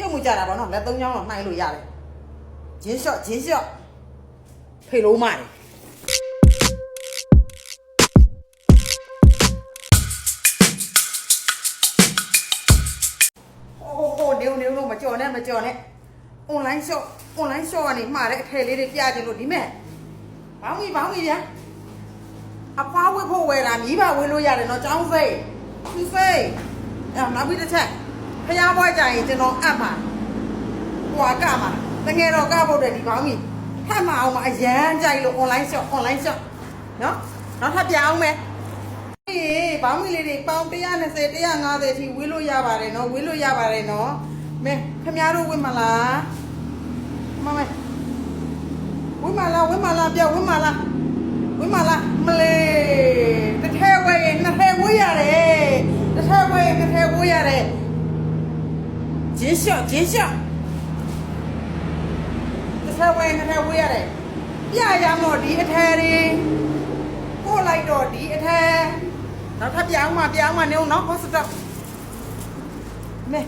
ပြုတ်မှုကြတာပေါ့နော်လက်သုံးချောင်းတော့နှိုင်းလို့ရတယ်ဂျင်းလျှော့ဂျင်းလျှော့ဖေလို့မတယ်ဟိုဟိုနေနေလို့မကြော်နဲ့မကြော်နဲ့ online shop online shop ကနေမှာတဲ့အထည်လေးတွေပြချင်လို့ဒီမဲ့ဘောင်းမီဘောင်းမီဗျာအဖွားဝတ်ဖို့ဝယ်တာမြည်ပါဝယ်လို့ရတယ်နော်ចောင်းစိတ်သူစိတ်အဲ့နောက်ပြီးတစ်ချက် ဖျားပွဲကြရင်ကျွန်တော်အပ်မှာဟွာကမှာတကယ်တော့ကဖို့တဲ့ဒီဘောင်းမီထပ်မအောင်မအရန်ကြိုက်လို့ online shop online shop နော်နောက်ထပ်ပြအောင်မယ်အေးဘောင်းမီလေးတွေပေါင်120 150ထိဝေးလို့ရပါတယ်နော်ဝေးလို့ရပါတယ်နော်မဲခင်ဗျားတို့ဝင့်မလားမမဝိမာလာဝိမာလာပြဝိမာလာဝိမာလာမလေး ဂျင်းလျှော့ဂျင်းလျှော့တစ်ထဲဝဲရင်နှစ်ထဲဝေးရတယ်ပြရမို့ဒီအထဲတွေပို့လိုက်တော့ဒီအထဲနောက်ထပ်ပြောင်းမှပြောင်းမှနေအောင်နော်ဟောစတော့မဲ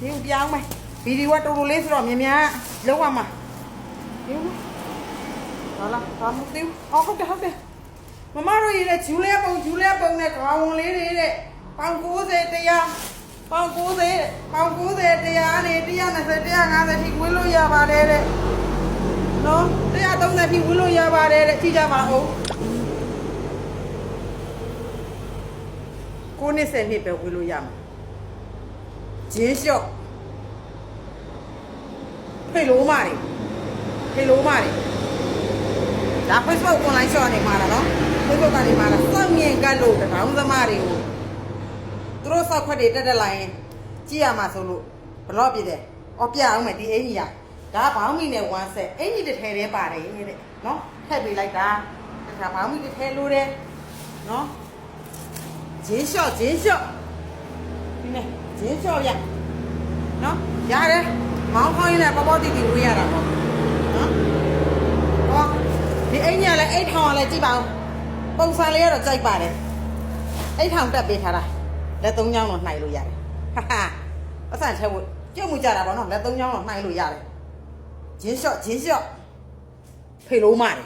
ဒီပြောင်းမယ်ဗီဒီယိုကတော်တော်လေးဆိုတော့မြင်များလောက်ရမှာဒီဟာလာဘာမသိဘူးအော်ဟုတ်တယ်ဟုတ်တယ်မမတို့ရေးတဲ့ဂျူလဲပုံဂျူလဲပုံနဲ့ခေါင်းဝင်လေးတွေတဲ့ပေါင်90တရား ပေါင်90ပေါင်90တရားနေ120 150ထိဝင်းလို့ရပါတယ်တဲ့နော်130ထိဝင်းလို့ရပါတယ်တဲ့ကြည့်ကြပါဦးကိုနှစ်ဆယ်နှစ်ပဲဝင်းလို့ရမှာဂျင်းလျှော့ဖိတ်လို့မတွေဖိတ်လို့မတွေဒါ Facebook online shop နေမှာလားနော် Facebook ကနေမှာလားစောင့်မြင်ကတ်လို့တကောင်းသမားတွေကို သူတို့စောက်ခွက်တွေတက်တက်လာရင်ကြည့်ရမှာဆိုလို့ဘလော့ပြတယ်။အော်ပြအောင်မယ်ဒီအင်ကြီးကဒါဘောင်းမီနဲ့ဝမ်းဆက်အင်ကြီးတစ်ထည်တည်းပါတယ်တဲ့နော်ထည့်ပေးလိုက်တာဒါဘောင်းမီတစ်ထည်လိုတယ်နော်ဂျင်းလျှော့ဂျင်းလျှော့ဒီမဲ့ဂျင်းလျှော့ရနော်ရတယ်မောင်းခေါင်းရင်းနဲ့ပေါ်ပေါ်တီတီဝေးရတာပေါ့နော်ဟောဒီအင်ကြီးကလည်းအိတ်ထောင်ကလည်းကြည့်ပါဦးပုံစံလေးကတော့ကြိုက်ပါတယ်အိတ်ထောင်တက်ပေးထားတာ လက်သုံးချောင်းတော့နှိုက်လို့ရတယ်ဟာဟာပတ်စံထဲဖို့ပြုတ်မှုကြတာပေါ့နော်လက်သုံးချောင်းတော့နှိုက်လို့ရတယ်ဂျင်းလျှော့ဂျင်းလျှော့ဖေလို့မတယ်